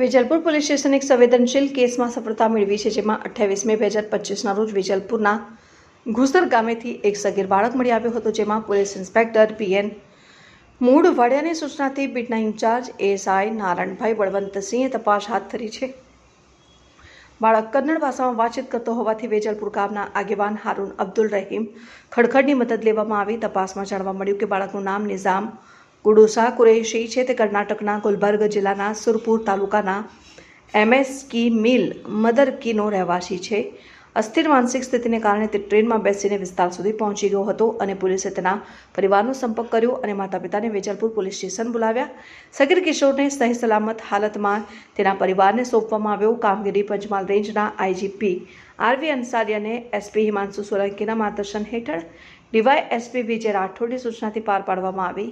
Vejalpur police station એક સંવેદનશીલ કેસમાં સફળતા મેળવી છે, જેમાં અઠ્યાવીસ મે બે હજાર પચીસના રોજ વેજલપુરના ઘુસર ગામેથી એક સગીર બાળક મળી આવ્યો હતો, જેમાં પોલીસ ઇન્સ્પેક્ટર પીએન મૂળ વાડિયાની સૂચનાથી બીટના ઇન્ચાર્જ એસઆઈ નારાયણભાઈ બળવંતસિંહે તપાસ હાથ ધરી છે. બાળક કન્નડ ભાષામાં વાતચીત કરતો હોવાથી વેજલપુર ગામના આગેવાન હારૂન અબ્દુલ રહીમ ખડખડની મદદ લેવામાં આવી. તપાસમાં જાણવા મળ્યું કે બાળકનું નામ નિઝામ ગુડુસા કુરેશી છે તે કર્ણાટકના ગુલબર્ગ જિલ્લાના સુરપુર તાલુકાના એમએસ કી મિલ મદર કીનો રહેવાસી છે. અસ્થિર માનસિક સ્થિતિને કારણે તે ટ્રેનમાં બેસીને વિસ્તાર સુધી પહોંચી ગયો હતો અને પોલીસે તેના પરિવારનો સંપર્ક કર્યો અને માતા પિતાને વેજલપુર પોલીસ સ્ટેશન બોલાવ્યા. સગીર કિશોરને સહી સલામત હાલતમાં તેના પરિવારને સોંપવામાં આવ્યો. કામગીરી પંચમહાલ રેન્જના આઈજીપી આરવી અંસારિયાને એસપી હિમાંશુ સોલંકીના માર્ગદર્શન હેઠળ ડીવાય એસપી વિજય રાઠોડની સૂચનાથી પાર પાડવામાં આવી.